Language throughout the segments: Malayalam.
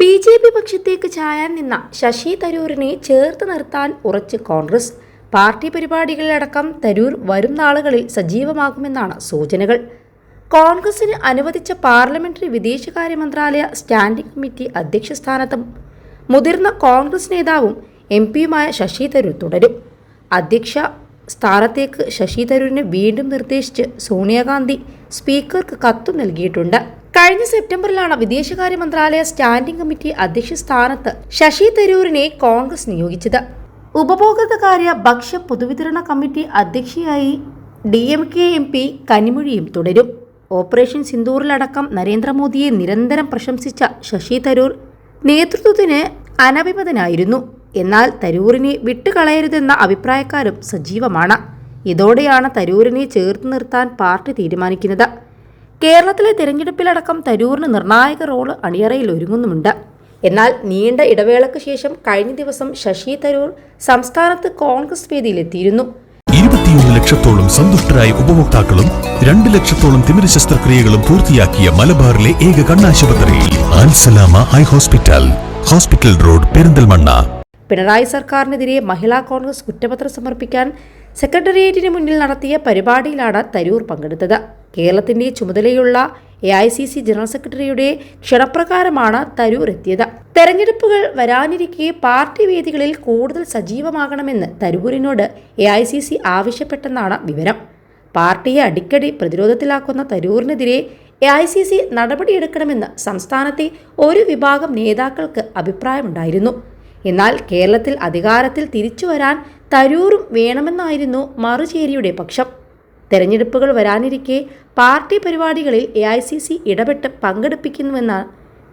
ബി ജെ പി പക്ഷത്തേക്ക് ചായാൻ നിന്ന ശശി തരൂരിനെ ചേർത്ത് നിർത്താൻ ഉറച്ച് കോൺഗ്രസ്. പാർട്ടി പരിപാടികളിലടക്കം തരൂർ വരും നാളുകളിൽ സജീവമാകുമെന്നാണ് സൂചനകൾ. കോൺഗ്രസിന് അനുവദിച്ച പാർലമെന്ററി വിദേശകാര്യ മന്ത്രാലയ സ്റ്റാൻഡിംഗ് കമ്മിറ്റി അധ്യക്ഷ സ്ഥാനത്തും മുതിർന്ന കോൺഗ്രസ് നേതാവും എം പിയുമായ ശശി തരൂർ തുടരും. അധ്യക്ഷ സ്ഥാനത്തേക്ക് ശശി തരൂരിനെ വീണ്ടും നിർദ്ദേശിച്ച് സോണിയാഗാന്ധി സ്പീക്കർക്ക് കത്തു നൽകിയിട്ടുണ്ട്. കഴിഞ്ഞ സെപ്റ്റംബറിലാണ് വിദേശകാര്യ മന്ത്രാലയ സ്റ്റാൻഡിംഗ് കമ്മിറ്റി അധ്യക്ഷ സ്ഥാനത്ത് ശശി തരൂരിനെ കോൺഗ്രസ് നിയോഗിച്ചത്. ഉപഭോക്തൃകാര്യ ഭക്ഷ്യ പൊതുവിതരണ കമ്മിറ്റി അധ്യക്ഷയായി D M K M P കനിമൊഴിയും തുടരും. ഓപ്പറേഷൻ സിന്ദൂറിലടക്കം നരേന്ദ്രമോദിയെ നിരന്തരം പ്രശംസിച്ച ശശി തരൂർ നേതൃത്വത്തിന് അനഭിമതനായിരുന്നു. എന്നാൽ തരൂരിനെ വിട്ടുകളയരുതെന്ന അഭിപ്രായക്കാരും സജീവമാണ്. ഇതോടെയാണ് തരൂരിനെ ചേർത്ത് നിർത്താൻ പാർട്ടി തീരുമാനിക്കുന്നത്. കേരളത്തിലെ തിരഞ്ഞെടുപ്പിലടക്കം തരൂറിന് നിർണായക റോൾ അണിയറയിൽ ഒരുങ്ങുന്നുമുണ്ട്. എന്നാൽ നീണ്ട ഇടവേളയ്ക്ക് ശേഷം കഴിഞ്ഞ ദിവസം ശശി തരൂർ സംസ്ഥാനത്ത് കോൺഗ്രസ് വേദിയിലെത്തിയിരുന്നു. ഇരുപത്തിയൊന്ന് ലക്ഷത്തോളം സന്തുഷ്ടരായ ഉപഭോക്താക്കളും രണ്ട് ലക്ഷത്തോളം തിമിര ശസ്ത്രക്രിയകളും പൂർത്തിയാക്കിയ മലബാറിലെ ഏക കണ്ണാശുപത്രി Al Salama eye hospital hospital road Perinthalmanna. Pinarayi സർക്കാരിനെതിരെ മഹിളാ കോൺഗ്രസ് കുറ്റപത്രം സമർപ്പിക്കാൻ സെക്രട്ടേറിയറ്റിന് മുന്നിൽ നടത്തിയ പരിപാടിയിലാണ് തരൂർ പങ്കെടുത്തത്. കേരളത്തിന്റെ ചുമതലയുള്ള A I C C general സെക്രട്ടറിയുടെ ക്ഷണപ്രകാരമാണ് തരൂർ എത്തിയത്. തെരഞ്ഞെടുപ്പുകൾ വരാനിരിക്കെ പാർട്ടി വേദികളിൽ കൂടുതൽ സജീവമാകണമെന്ന് തരൂരിനോട് എ ഐ സി സി ആവശ്യപ്പെട്ടെന്നാണ് വിവരം. പാർട്ടിയെ അടിക്കടി പ്രതിരോധത്തിലാക്കുന്ന തരൂരിനെതിരെ എ ഐ സി സി നടപടിയെടുക്കണമെന്ന് സംസ്ഥാനത്തെ ഒരു വിഭാഗം നേതാക്കൾക്ക് അഭിപ്രായമുണ്ടായിരുന്നു. എന്നാൽ കേരളത്തിൽ അധികാരത്തിൽ തിരിച്ചു വരാൻ തരൂറും വേണമെന്നായിരുന്നു മറുചേരിയുടെ പക്ഷം. തെരഞ്ഞെടുപ്പുകൾ വരാനിരിക്കെ പാർട്ടി പരിപാടികളിൽ എ ഐ സി സി ഇടപെട്ട് പങ്കെടുപ്പിക്കുന്നുവെന്ന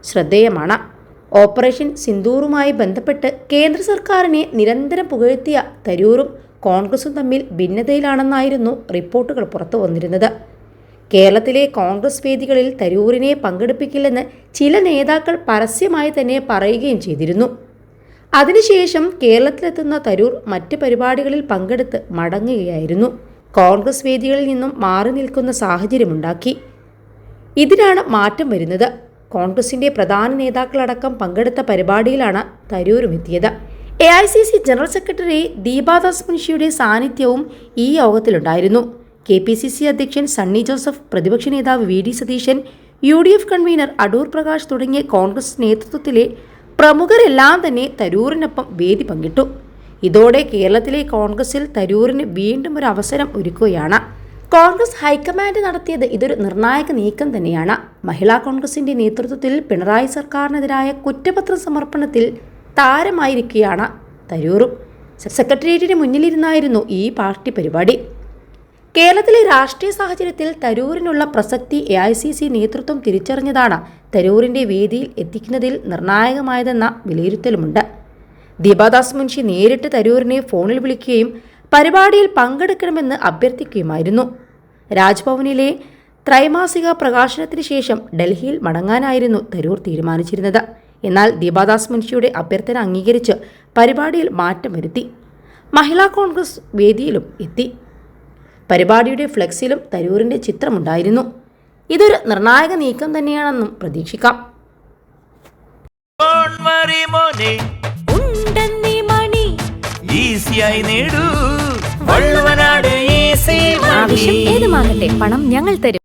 ശ്രദ്ധേയമാണ്. ഓപ്പറേഷൻ സിന്ദൂറുമായി ബന്ധപ്പെട്ട് കേന്ദ്ര സർക്കാരിനെ നിരന്തരം പുകഴ്ത്തിയ തരൂറും കോൺഗ്രസും തമ്മിൽ ഭിന്നതയിലാണെന്നായിരുന്നു റിപ്പോർട്ടുകൾ പുറത്തു വന്നിരുന്നത്. കേരളത്തിലെ കോൺഗ്രസ് വേദികളിൽ തരൂരിനെ പങ്കെടുപ്പിക്കില്ലെന്ന് ചില നേതാക്കൾ പരസ്യമായി തന്നെ പറയുകയും ചെയ്തിരുന്നു. അതിനുശേഷം കേരളത്തിലെത്തുന്ന തരൂർ മറ്റ് പരിപാടികളിൽ പങ്കെടുത്ത് മടങ്ങുകയായിരുന്നു. കോൺഗ്രസ് വേദികളിൽ നിന്നും മാറി നിൽക്കുന്ന സാഹചര്യമുണ്ടാക്കി. ഇതിനാണ് മാറ്റം വരുന്നത്. കോൺഗ്രസിന്റെ പ്രധാന നേതാക്കളടക്കം പങ്കെടുത്ത പരിപാടിയിലാണ് തരൂരും എത്തിയത് A I C C general secretary Deepa Das മുൻഷിയുടെ സാന്നിധ്യവും ഈ യോഗത്തിലുണ്ടായിരുന്നു. കെ പി സി സി അധ്യക്ഷൻ സണ്ണി ജോസഫ് പ്രതിപക്ഷ നേതാവ് V D Satheesan U D F convener Adoor Prakash തുടങ്ങിയ കോൺഗ്രസ് നേതൃത്വത്തിലെ പ്രമുഖരെല്ലാം തന്നെ തരൂരിനൊപ്പം വേദി പങ്കിട്ടു. ഇതോടെ കേരളത്തിലെ കോൺഗ്രസിൽ തരൂരിന് വീണ്ടും ഒരു അവസരം ഒരുക്കുകയാണ്. കോൺഗ്രസ് ഹൈക്കമാൻഡ് നടത്തിയത് ഇതൊരു നിർണായക നീക്കം തന്നെയാണ്. മഹിളാ കോൺഗ്രസിന്റെ നേതൃത്വത്തിൽ പിണറായി സർക്കാരിനെതിരായ കുറ്റപത്ര സമർപ്പണത്തിൽ താരമായിരിക്കുകയാണ് തരൂറും സെക്രട്ടേറിയറ്റിന് മുന്നിലിരുന്നായിരുന്നു ഈ പാർട്ടി പരിപാടി. കേരളത്തിലെ രാഷ്ട്രീയ സാഹചര്യത്തിൽ തരൂരിനുള്ള പ്രസക്തി എ ഐ സി സി നേതൃത്വം തിരിച്ചറിഞ്ഞതാണ്. തരൂരിന്റെ വേദിയിൽ എത്തിക്കുന്നതിൽ നിർണായകമായതെന്ന വിലയിരുത്തലുമുണ്ട്. ദീപാദാസ് മുൻഷി നേരിട്ട് തരൂരിനെ ഫോണിൽ വിളിക്കുകയും പരിപാടിയിൽ പങ്കെടുക്കണമെന്ന് അഭ്യർത്ഥിക്കുകയുമായിരുന്നു. രാജ്ഭവനിലെ ത്രൈമാസിക പ്രകാശനത്തിന് ശേഷം ഡൽഹിയിൽ മടങ്ങാനായിരുന്നു തരൂർ തീരുമാനിച്ചിരുന്നത്. എന്നാൽ ദീപാദാസ് മുൻഷിയുടെ അഭ്യർത്ഥന അംഗീകരിച്ച് പരിപാടിയിൽ മാറ്റം വരുത്തി. മഹിളാ കോൺഗ്രസ് വേദിയിലും എത്തി. പരിപാടിയുടെ ഫ്ലെക്സിലും തരൂരിന്റെ ചിത്രമുണ്ടായിരുന്നു. ഇതൊരു നിർണായക നീക്കം തന്നെയാണെന്നും പ്രതീക്ഷിക്കാം. ഏത് worry, മോനെ. ഉണ്ടെന്നീ മണി. ഈസിയായി നേടൂ. വള്ളുവനാട് ഈസി ആവശ്യം ഏതുമാകട്ടെ പണം ഞങ്ങൾ തരും.